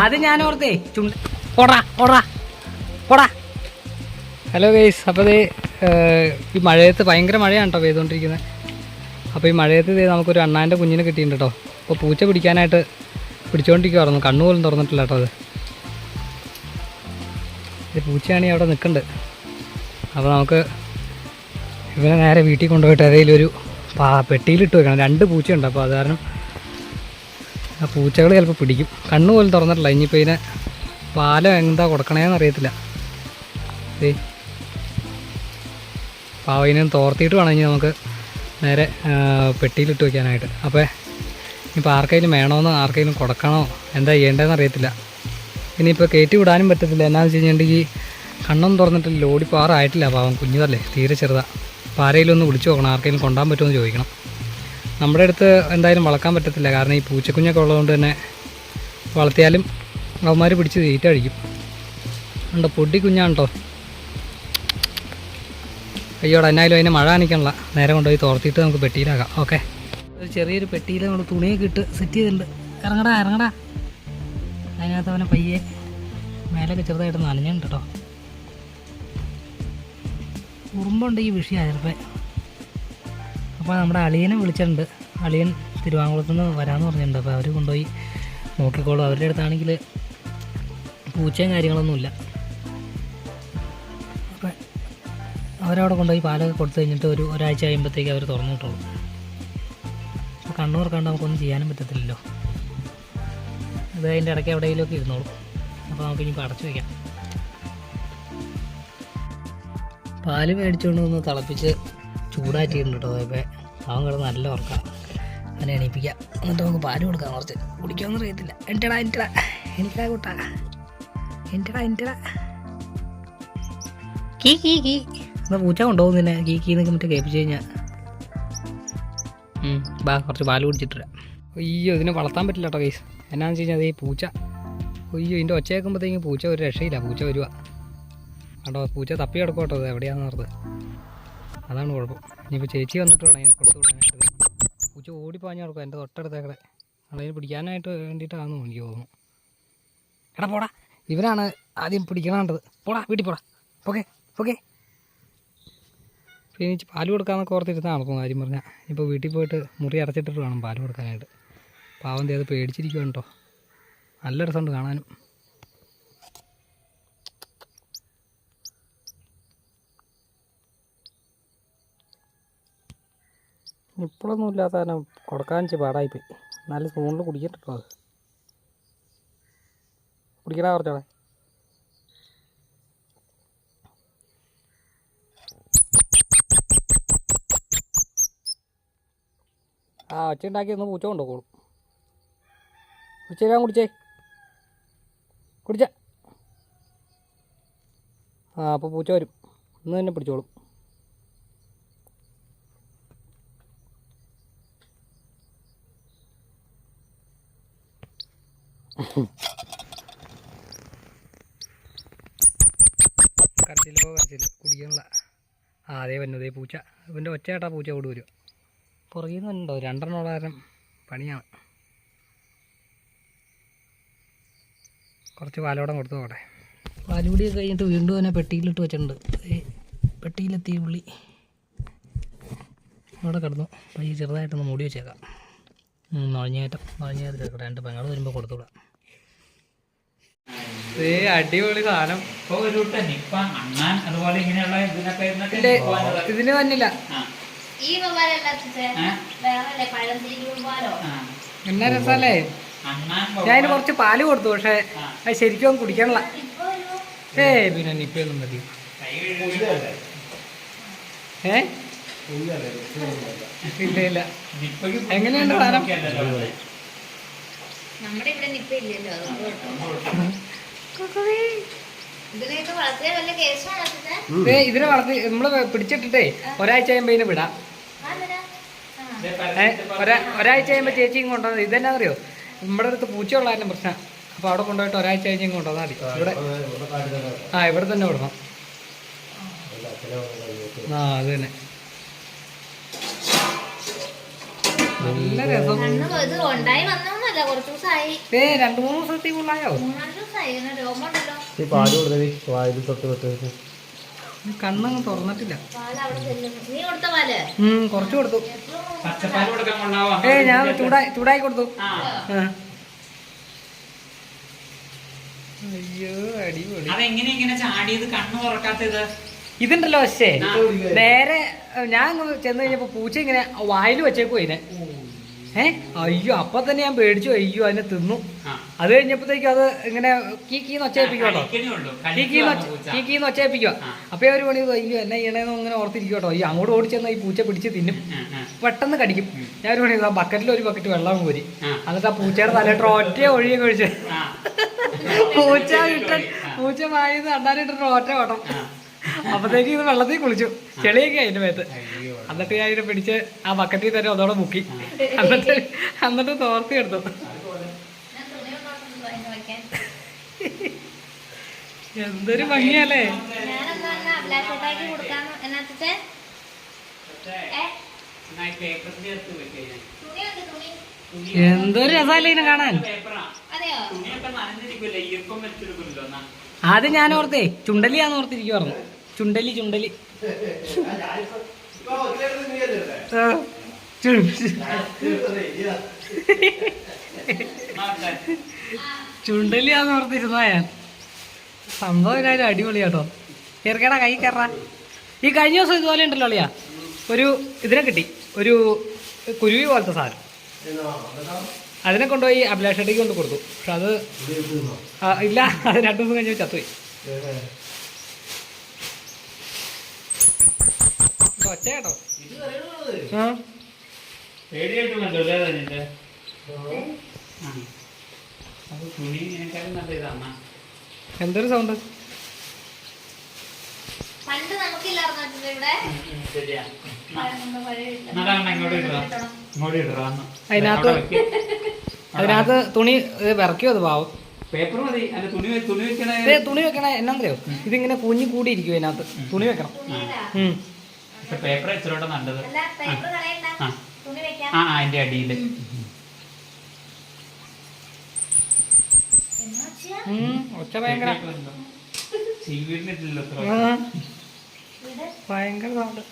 അത് ഞാൻ ഓർത്തേ. ചുണ്ട. ഓടാ ഹലോ ഗൈസ് അപ്പോൾ ഇത് ഈ മഴയത്ത് ഭയങ്കര മഴയാണ് കേട്ടോ പെയ്തുകൊണ്ടിരിക്കുന്നത് അപ്പോൾ ഈ മഴയത്ത് ഇത് നമുക്കൊരു അണ്ണാന്റെ കുഞ്ഞിനെ കിട്ടിയിട്ടുണ്ട് കേട്ടോ അപ്പോൾ പൂച്ച പിടിക്കാനായിട്ട് പിടിച്ചുകൊണ്ടിരിക്കുവായിരുന്നു കണ്ണു പോലും തുറന്നിട്ടില്ല കേട്ടോ അത്. ഇത് പൂച്ചയാണെങ്കിൽ അവിടെ നിൽക്കുന്നുണ്ട് അപ്പോൾ നമുക്ക് ഇവനെ നേരെ വീട്ടിൽ കൊണ്ടുപോയിട്ട് ഏതെങ്കിലും ഒരു പെട്ടിയിലിട്ട് വെക്കണം. രണ്ട് പൂച്ചയുണ്ട്. അപ്പോൾ അത് കാരണം ആ പൂച്ചകൾ ചിലപ്പോൾ പിടിക്കും. കണ്ണു പോലും തുറന്നിട്ടില്ല. ഇനിയിപ്പോൾ ഇതിനെ പാലം എന്താ കൊടുക്കണേന്ന് അറിയത്തില്ല. ഏ പാവ ഇതിനെ തോർത്തിയിട്ട് വേണം ഇനി നമുക്ക് നേരെ പെട്ടിയിലിട്ട് വയ്ക്കാനായിട്ട് അപ്പോൾ ഇനിയിപ്പോൾ ആർക്കെങ്കിലും വേണമെന്നോ ആർക്കെങ്കിലും കൊടുക്കണോ എന്താ ചെയ്യേണ്ടതെന്ന് അറിയത്തില്ല. ഇനിയിപ്പോൾ കയറ്റി വിടാനും പറ്റത്തില്ല. എന്നാന്ന് വെച്ച് കഴിഞ്ഞിട്ടുണ്ടെങ്കിൽ കണ്ണൊന്നും തുറന്നിട്ടില്ല. ഓടിപ്പാറായിട്ടില്ല പാറായിട്ടില്ല പാവം കുഞ്ഞതല്ലേ തീരെ ചെറുതാണ് അപ്പോൾ ആരെങ്കിലും ഒന്ന് വിളിച്ചു നോക്കണം ആർക്കെങ്കിലും കൊണ്ടാൻ പറ്റുമോ എന്ന് ചോദിക്കണം. നമ്മുടെ അടുത്ത് എന്തായാലും വളർക്കാൻ പറ്റത്തില്ല. കാരണം ഈ പൂച്ചക്കുഞ്ഞൊക്കെ ഉള്ളതുകൊണ്ട് തന്നെ വളർത്തിയാലും അവന്മാർ പിടിച്ച് തീറ്റ കഴിക്കും ഉണ്ടോ പൊടി കുഞ്ഞാണ്ടോ അയ്യോടെ എന്നായാലും അതിനെ മഴ കാണിക്കണില്ല നേരെ കൊണ്ടുപോയി തോർത്തിയിട്ട് നമുക്ക് പെട്ടിയിലാക്കാം. ഓക്കെ. ഒരു ചെറിയൊരു പെട്ടിയിൽ നമ്മൾ തുണിയൊക്കെ ഇട്ട് സെറ്റ് ചെയ്തിട്ടുണ്ട്. ഇറങ്ങടാ ഇറങ്ങടാ. അതിനകത്ത് അവനെ പയ്യെ മേലൊക്കെ ചെറുതായിട്ട് നനഞ്ഞിട്ടുണ്ട് കേട്ടോ ഉറുമ്പുണ്ടെങ്കിൽ വിഷയമാണ് ചിലപ്പോൾ അപ്പോൾ നമ്മുടെ അളിയനെ വിളിച്ചിട്ടുണ്ട്. അളിയൻ തിരുവാങ്കുളത്ത് നിന്ന് വരാമെന്ന് പറഞ്ഞിട്ടുണ്ട്. അപ്പോൾ അവർ കൊണ്ടുപോയി നോക്കിക്കോളും. അവരുടെ അടുത്താണെങ്കിൽ പൂച്ചയും കാര്യങ്ങളൊന്നുമില്ല അപ്പോൾ അവരവിടെ കൊണ്ടുപോയി പാലൊക്കെ കൊടുത്തു കഴിഞ്ഞിട്ട് ഒരു ഒരാഴ്ച കഴിയുമ്പോഴത്തേക്ക് അവർ തുറന്നു കിട്ടുള്ളൂ അപ്പോൾ കണ്ണൂർ കണ്ട് നമുക്കൊന്നും ചെയ്യാനും പറ്റത്തില്ലല്ലോ. ഇത് അതിന്റെ ഇടയ്ക്ക് എവിടെയെങ്കിലുമൊക്കെ ഇരുന്നോളും. അപ്പോൾ നമുക്ക് ഇനി അടച്ചു വയ്ക്കാം പാൽ മേടിച്ചുകൊണ്ട് ഒന്ന് തിളപ്പിച്ച് ചൂടാറ്റിയിട്ടുണ്ട് കേട്ടോ. ഇപ്പോൾ അവൻ കിടന്ന് നല്ല ഉറക്കാം. അവനെ എണീപ്പിക്കാം. എന്നിട്ട് നമുക്ക് പാൽ കൊടുക്കാം കുറച്ച്. കുടിക്കാമെന്ന് അറിയത്തില്ല. എന്റെടാ എന്റെടാ എനിക്കാ കൂട്ടാ. എന്റെടാ എന്റെടാ കീ കീ കീ. എന്നാ പൂച്ച കൊണ്ടുപോകും നിന്നെ. കീ കീ എന്നൊക്കെ മറ്റേ കേൾപ്പിച്ച് കഴിഞ്ഞാൽ ബാ കുറച്ച് പാൽ കുടിച്ചിട്ട് അയ്യോ ഇതിനെ വളർത്താൻ പറ്റില്ല കേട്ടോ കേസ് എന്നാന്ന് വെച്ച് കഴിഞ്ഞാൽ അതേ പൂച്ച. അയ്യോ ഇതിന്റെ ഒച്ച കേൾക്കുമ്പോഴത്തേക്കും പൂച്ച ഒരു രക്ഷയില്ല. പൂച്ച വരുക കേട്ടോ പൂച്ച തപ്പി കിടക്കും കേട്ടോ അത് എവിടെയാണെന്ന് ഓർത്ത്. അതാണ് കുഴപ്പം. ഇനിയിപ്പോൾ ചേച്ചി വന്നിട്ട് വേണം അതിനെ കൊടുത്തു വിടാനായിട്ട് പൂച്ച ഓടിപ്പാഞ്ഞ് കൊടുക്കും എന്റെ തൊട്ടടുത്തേക്കടെ. അതിന് പിടിക്കാനായിട്ട് വേണ്ടിയിട്ടാണെന്ന് എനിക്ക് തോന്നുന്നു. എടാ പോടാ ഇവനാണ് ആദ്യം പിടിക്കണേണ്ടത് പോടാ വീട്ടിൽ പോടാ. ഓക്കെ ഓക്കെ പിന്നെ എനിക്ക് പാൽ കൊടുക്കാമെന്നൊക്കെ ഓർത്തിരുന്നാണ് ഇപ്പോൾ കാര്യം പറഞ്ഞാൽ ഇപ്പോൾ വീട്ടിൽ പോയിട്ട് മുറി അടച്ചിട്ടിട്ട് വേണം പാൽ കൊടുക്കാനായിട്ട്. പാവം തേത് അത് പേടിച്ചിരിക്കുവാണ് കേട്ടോ നല്ല രസമുണ്ട് കാണാനും. ഇപ്പോഴൊന്നും ഇല്ലാത്ത കാരണം കൊടുക്കാൻ വെച്ച് പാടായിപ്പോയി. നല്ല സ്പൂണിൽ കുടിക്കട്ടോ അത്. കുടിക്കടാ കുറച്ചോടെ ആ ഒച്ച ഉണ്ടാക്കി ഒന്ന് പൂച്ച കൊണ്ടുപോകും കുടിച്ചേ ഞാൻ കുടിച്ചേ. കുടിച്ച. ആ അപ്പോൾ പൂച്ച വരും. ഇന്ന് തന്നെ പിടിച്ചോളും. കരച്ചിലോ കരച്ചിൽ കുടിക്കണില്ല ആ അതേ വന്നതേ പൂച്ച. ഇവന്റെ ഒച്ചയായിട്ടാ പൂച്ച ഓടി വരും. പുറകിൽ നിന്ന് ഉണ്ടോ രണ്ടെണ്ണം കാരണം പണിയാണ്. കുറച്ച് പാലോടം കൊടുത്തു നോക്കട്ടെ പാലുകൂടിയൊക്കെ കഴിഞ്ഞിട്ട് വീണ്ടും തന്നെ പെട്ടിയിലിട്ട് വെച്ചിട്ടുണ്ട്. ദേ പെട്ടിയിലെത്തി ഉള്ളി അവിടെ കിടന്നു. പയ്യെ ചെറുതായിട്ടൊന്ന് മൂടി വെച്ചേക്കാം. നുഴഞ്ഞേറ്റം. നുഴഞ്ഞേറ്റം. രണ്ട് പെങ്ങൾ വരുമ്പോൾ കൊടുത്തുവിടാം ഏ അടിപൊളി സാധനം ഇപ്പൊ ഒരു കൂട്ടം നിപ്പ അണ്ണാൻ അതുപോലെ ഇങ്ങനെയുള്ള ഇതിനൊക്കെ ഇരുന്നിട്ട് സാധനം. ഇതിന് വന്നില്ല. എന്നാ രസല്ലേ? ഞാൻ കുറച്ച് പാൽ കൊടുത്തു പക്ഷെ അത് ശരിക്കും കുടിക്കണല്ല ഏ പിന്നെ നിപ്പൊന്നും മതി. ഏ? ഇല്ല ഇല്ല എങ്ങനെയുണ്ട് സാധനം? നമ്മുടെ ഇവിടെ നിപ്പ ഇല്ലല്ലോ ഇതിനെ വളർത്തി നമ്മൾ പിടിച്ചിട്ടിട്ടേ ഒരാഴ്ച കഴിയുമ്പോ ഇതിന് വിടാം. ഒരാഴ്ച കഴിയുമ്പോ ചേച്ചിയും കൊണ്ടുവന്നത് ഇതെന്നാ അറിയോ നമ്മുടെ അടുത്ത് പൂച്ചയുള്ളായിരുന്നു പ്രശ്നം. അപ്പൊ അവിടെ കൊണ്ടുപോയിട്ട് ഒരാഴ്ച കഴിഞ്ഞ് കൊണ്ടുവന്നാ കൊണ്ടുവന്നാൽ മതി ഇവിടെ ആ ഇവിടെ തന്നെ വിടണം. ആ അത് തന്നെ. നല്ല രസം. ദിവസമല്ല കുറച്ച് ദിവസമായി ഏ രണ്ട് മൂന്ന് ദിവസത്തിൽ കൂടുതലായോ? മൂന്നാൽ ദിവസമായി ഇങ്ങനെ രോഗമുണ്ടല്ലോ ഈ പാൽ കൊടുത്തത് വായിൽ തൊട്ട് തൊട്ട്. കണ്ണങ്ങ് തുറന്നിട്ടില്ല. കുറച്ച് കൊടുത്തു. പച്ചപ്പാൽ കൊടുക്കാൻ കൊണ്ടാവോ ഏ ഞാൻ ചൂടായി ചൂടായി കൊടുത്തു. അയ്യോ അടിപൊളി. അതെങ്ങനെ ഇങ്ങനെ ചാടിയത്? കണ്ണു തുറക്കാത്തത്? ഇതുണ്ടല്ലോ പക്ഷേ നേരെ ഞാൻ ചെന്ന് കഴിഞ്ഞപ്പോ പൂച്ച ഇങ്ങനെ വായിൽ വെച്ചേക്കും അതിനെ ഏ? അയ്യോ അപ്പൊ തന്നെ ഞാൻ പേടിച്ചു. അയ്യോ അതിനെ തിന്നു. അത് കഴിഞ്ഞപ്പോഴത്തേക്കും അത് ഇങ്ങനെ കീ കീന്ന് ഒച്ചയിപ്പിക്കും കേട്ടോ. കീ കീന്ന് കീ കീന്ന് ഒച്ചയിപ്പിക്കുക. അപ്പൊ ഒരു പണി അയ്യോ എന്നെ ചെയ്യണേന്ന് ഇങ്ങനെ ഓർത്തിരിക്കും കേട്ടോ. അയ്യോ അങ്ങോട്ട് ഓടിച്ചെന്ന് ഈ പൂച്ച പിടിച്ച് തിന്നും. പെട്ടെന്ന് കടിക്കും. ഞാൻ ഒരു പണി ബക്കറ്റിൽ ഒരു ബക്കറ്റ് വെള്ളം കോരി. എന്നിട്ട് ആ പൂച്ചയുടെ തലയിട്ട് ഒറ്റ ഒഴിയെ കഴിച്ച്. പൂച്ച ഇട്ട് പൂച്ച വായിന്ന് അണ്ണാനിട്ടിട്ട് ഒറ്റ ഓട്ടം. അപ്പത്തേക്ക് ഇത് വെള്ളത്തിൽ കുളിച്ചു. ചെളിയൊക്കെ അതിന്റെ മേത്ത്. എന്നിട്ട് ഞാൻ ഇതിനെ പിടിച്ച് ആ ബക്കറ്റിൽ തന്നെ ഒന്നോടെ മുക്കി. എന്നിട്ട് എന്നിട്ട് തോർത്തി എടുത്തു. ഞാൻ തുണി കൊണ്ടുവന്നിട്ടുണ്ട് അതിന് വെക്കാൻ എന്തൊരു ഭംഗിയല്ലേ? എന്തൊരു രസമല്ലേ ഇതിനെ കാണാൻ? അത് അതെയോ തുണിയൊക്കെ നനഞ്ഞിരിക്കുമല്ലേ ഈർപ്പം വെച്ചെടുക്കുമല്ലോ ആദ്യം ഞാൻ ഓർത്തേ ചുണ്ടലിയാന്ന് ഓർത്തിരിക്കുവായിരുന്നു. ചുണ്ടലി ചുണ്ടലി. ചുണ്ടലിയാന്ന് ഓർത്തിരുന്നാ ഞാൻ. സംഭവം എല്ലാവരും അടിപൊളിയാട്ടോ ചെറുക്കടാ കൈ കയറാ ഈ കഴിഞ്ഞ ദിവസം ഇതുപോലെ ഉണ്ടല്ലോ അളിയാ. ഒരു ഇതിനെ കിട്ടി. ഒരു കുരുവി പോലത്തെ സാധനം. അതിനെ കൊണ്ടുപോയി അഭിലാഷ് ഷെട്ടിക്ക് കൊണ്ട് കൊടുത്തു. പക്ഷെ അത് ഇല്ല അത് രണ്ടു ദിവസം കഴിഞ്ഞ് ചത്തുപോയി ഇത് ഒച്ച കേട്ടോ ആ പേടിയായിട്ടുണ്ടല്ലോ അല്ലേ അതിന്റെ? ആ. അത് തുണി ഇതിനേക്കാളും ഇതാണ് എന്തൊരു സൗണ്ട്? പണ്ട് നമുക്കില്ലായിരുന്നു ഇവിടെ. എന്നാ. അതിനകത്ത്. അതിനകത്ത് തുണി വിറക്കോ അത് പാവം? പേപ്പർ മതി. അല്ല തുണി തുണി വെക്കണേ. എന്നാ തുണി വെക്കണ എന്നാന്നറിയോ? ഇതിങ്ങനെ കുഞ്ഞു കൂടിയിരിക്കും അതിനകത്ത് തുണി വെക്കണം. പേപ്പർ ഇച്ചിരോടെ നല്ലത്. ആ. വെക്കാം. ആ എന്റെ അടിയിൽ ഒച്ച ഭയങ്കര. ഭയങ്കര സൗണ്ട്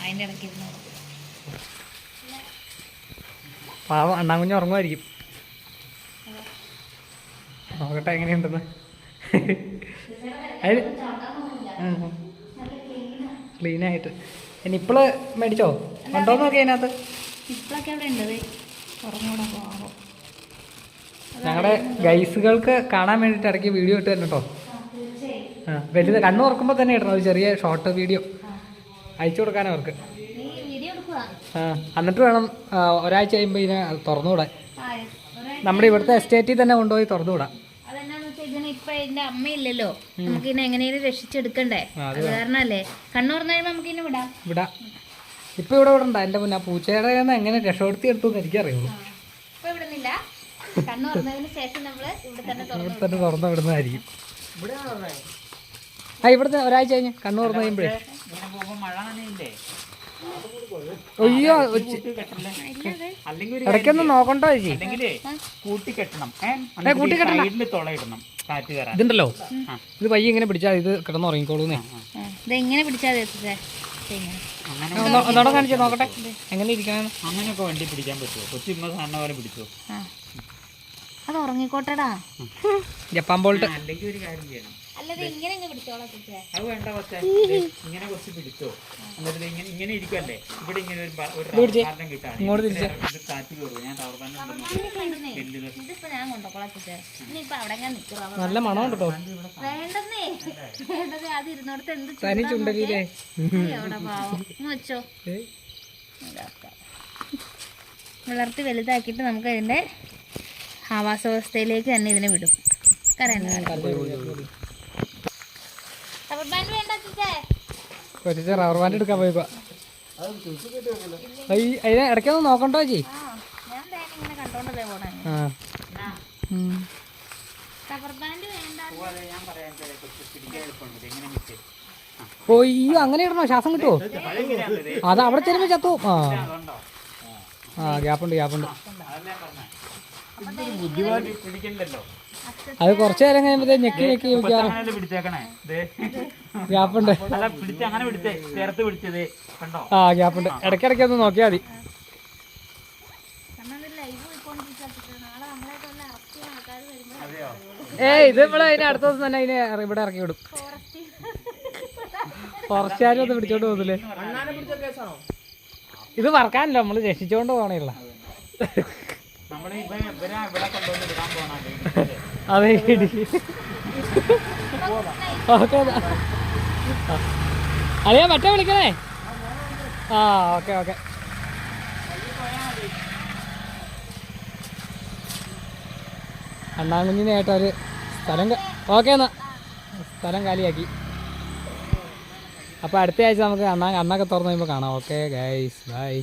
അതിന്റെ ഇടയ്ക്ക് ഇരുന്നു പാവം അണ്ണാകുഞ്ഞ് ഉറങ്ങുമായിരിക്കും. നോക്കട്ടെ എങ്ങനെയുണ്ടെന്ന്. ക്ലീനായിട്ട്. ഇനി ഇപ്പൾ മേടിച്ചോ? കണ്ടോ നോക്കി അതിനകത്ത്. ഇപ്പോഴൊക്കെ അവിടെ ഉണ്ട് ഞങ്ങളുടെ ഗൈസുകൾക്ക് കാണാൻ വേണ്ടിയിട്ട് ഇടയ്ക്ക് വീഡിയോ ഇട്ട് തന്നെ കേട്ടോ ആ വലുത് കണ്ണു തുറക്കുമ്പോൾ തന്നെ ഇടണം ഒരു ചെറിയ ഷോർട്ട് വീഡിയോ അയച്ചു കൊടുക്കാൻ അവർക്ക്. ആ എന്നിട്ട് വേണം ഒരാഴ്ച കഴിയുമ്പോൾ ഇതിനെ തുറന്നുവിടാൻ. നമ്മുടെ ഇവിടുത്തെ എസ്റ്റേറ്റിൽ തന്നെ കൊണ്ടുപോയി തുറന്നുവിടാം. ഇപ്പൊ എന്റെ അമ്മയില്ലല്ലോ. നമുക്ക് ഇതിനെ എങ്ങനെയും രക്ഷിച്ചെടുക്കണ്ടേ? അത് കാരണല്ലേ? കണ്ണു തുറന്നു കഴിയുമ്പോ നമുക്ക് ഇതിനെ വിടാം. വിടാം. ഇപ്പൊ ഇവിടെ വിടണ്ട എന്റെ മുന്നേ പൂച്ചയുടെ എങ്ങനെ രക്ഷപ്പെടുത്തി എടുത്തു എനിക്ക് എനിക്കറിയുള്ളൂ ഇപ്പൊ വിടുന്നില്ല കണ്ണു തുറന്നതിന് ശേഷം നമ്മൾ ഇവിടെ തന്നെ തുറന്നു വിടുന്നതായിരിക്കും. ആ ഇവിടുത്തെ ഒരാഴ്ച കഴിഞ്ഞ് കണ്ണു തുറന്നു കഴിയുമ്പോഴേ. മഴ നനയില്ലേ? അയ്യോ ഇടയ്ക്കൊന്ന് നോക്കണ്ടോ ചേച്ചി. കൂട്ടിക്കെട്ടണം. കൂട്ടിക്കെട്ടണം ഇതുണ്ടല്ലോ. ഇത് പയ്യ ഇങ്ങനെ പിടിച്ചാൽ ഇത് പിടിച്ചാൽ എത്തിച്ചേ? ഇങ്ങനെ ഒന്നോടെ കാണിച്ച് നോക്കട്ടെ. എങ്ങനെ അങ്ങനെയൊക്കെ വണ്ടി പിടിക്കാൻ പറ്റുമോ കൊച്ചു ഇമ്മ സാറിനെ പോലെ പിടിച്ചോ? അത് ഉറങ്ങിക്കോട്ടെടാ. Japan bolt. അല്ലെങ്കിൽ ഒരു കാര്യം ചെയ്യണം. ഇങ്ങനെ അത് വേണ്ട കുറച്ച്. പിടിച്ചോ. എന്നിട്ട് ഇങ്ങനെ ഇങ്ങനെ ഇരിക്കല്ലേ ഇവിടെ ഇങ്ങനെ ഒരു ഒരു കിട്ടാണ്. ഇങ്ങോട്ട് തിരിച്ചേ. ഇത് കാറ്റ് കയറും. ഞാൻ നല്ല ഇരുന്നോടത്ത് എന്ത് തനി വെച്ചോ. വളർത്തി വലുതാക്കിയിട്ട് നമുക്ക് അതിന്റെ ആവാസ വ്യവസ്ഥയിലേക്ക് തന്നെ ഇതിനെ വിടും. കരയണ്ട റബ്ബർ ബാൻഡ് വേണ്ട ചേച്ചേ കൊച്ചിച്ച് റബ്ബർ ബാൻഡ് എടുക്കാൻ പോയപ്പോ. അതിനെ ഇടയ്ക്കൊന്ന് നോക്കണ്ടോ ചേച്ചി? കൊച്ചു അങ്ങനെ ഇടണോ? ശ്വാസം കിട്ടുമോ അത് അവിടെ ചെരുമ്പോ ചത്തു. ആ. ആ ഗ്യാപ്പുണ്ട് ഗ്യാപ്പുണ്ട്. പറഞ്ഞേ. പിടിക്കില്ലല്ലോ അത് കുറച്ചു നേരം കഴിയുമ്പോ ഞെക്കി ഞെക്കി നോക്കിയാറോ പിടിച്ചേക്കണേ? ദേ. ഗ്യാപ്പുണ്ട്. അല്ല പിടിച്ച് അങ്ങനെ പിടിച്ചേ. ചേർത്ത് കണ്ടോ? ആ ഗ്യാപ്പുണ്ട്. ഇടയ്ക്കിടയ്ക്ക് ഒന്ന് നോക്കിയാൽ മതി. ഏ ഇത് ഇവിടെ അതിന് അടുത്ത ദിവസം തന്നെ അതിനെ ഇവിടെ ഇറക്കി വിടും. ഫോറസ്റ്റുകാരും ഒന്ന് പിടിച്ചോണ്ട് പോകുന്നില്ലേ ഇത് മറക്കാനല്ലോ നമ്മൾ രക്ഷിച്ചോണ്ട് പോകണില്ല നമ്മൾ ഇവരെ ഇവരെ ഇവിടെ കൊണ്ടുവന്ന് വിടാൻ പോണല്ലേ അളിയാ മറ്റേ വിളിക്കണേ? ആ ഓക്കെ ഓക്കെ. അണ്ണാങ്കുഞ്ഞിനെ ആയിട്ട് ഒരു സ്ഥലം ഓക്കെ എന്നാ. സ്ഥലം കാലിയാക്കി. അപ്പോൾ അടുത്ത ആഴ്ച നമുക്ക് അണ്ണാ അണ്ണൊക്കെ തുറന്നു കഴിയുമ്പോൾ കാണാം. Okay guys bye